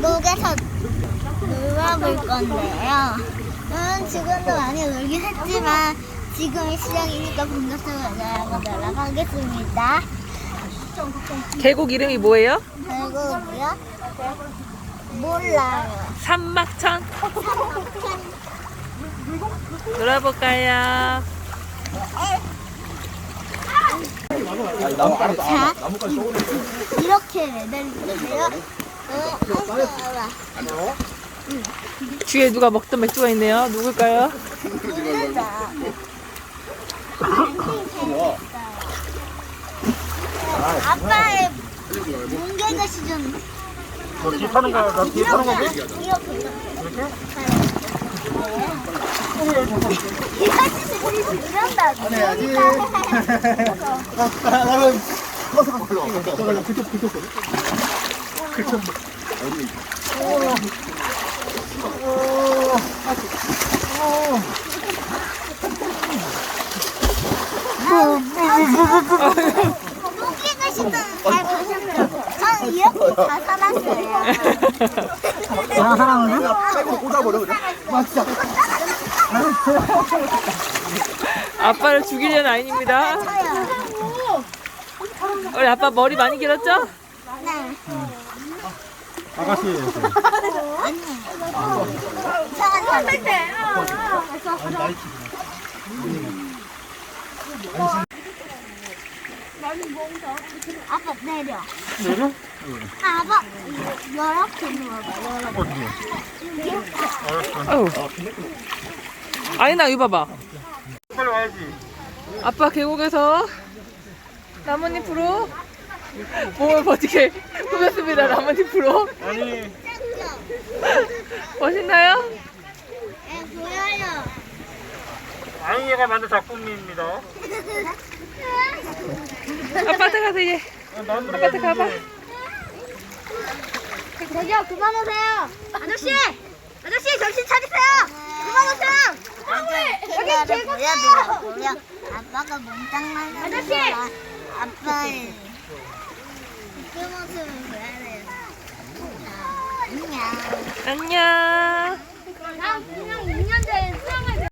계곡에서 놀아볼 건데요. 음, 지금도 많이 놀긴 했지만 지금이 시작이니까 본격적으로 한번 놀아가겠습니다. 계곡 이름이 뭐예요? 계곡이요? 몰라요. 산막천. 놀아볼까요? 자, 이렇게 매달리세요. 어, 뒤에 누가 먹던 맥주가 있네요. 누굴까요? 아빠의 뭉개자 시즌 너 뒤에 타는 거야? 나 뒤에 타는 거지? 이렇게 이렇게 이렇게 이런다 해야지. 나는 커서 걸려. 저거 그쪽 아빠를 죽이려는. 저요 우리 아빠 머리 많이 길었죠? 네 아가씨. 아빠 내려. 내려? 아, 아빠 이렇게 누워봐. 이렇게. 어우. 아니나 이거 봐봐. 빨리 와야지. 아빠 계곡에서 나뭇잎으로 몸을 버티게 꾸몄습니다. 나뭇잎으로. 아니. 멋있나요? 에 보여요. 아이가 만든 작품입니다. 아빠한테 가서 이제 아빠한테 가봐. 저기요 그만 오세요. 아저씨, 아저씨 정신 차리세요. 그만 오세요. 여기 보여드리고요. 아빠가 몽땅 말려. 아저씨. 아빠의 그 돼요. 자, 안녕. 안녕. 나 그냥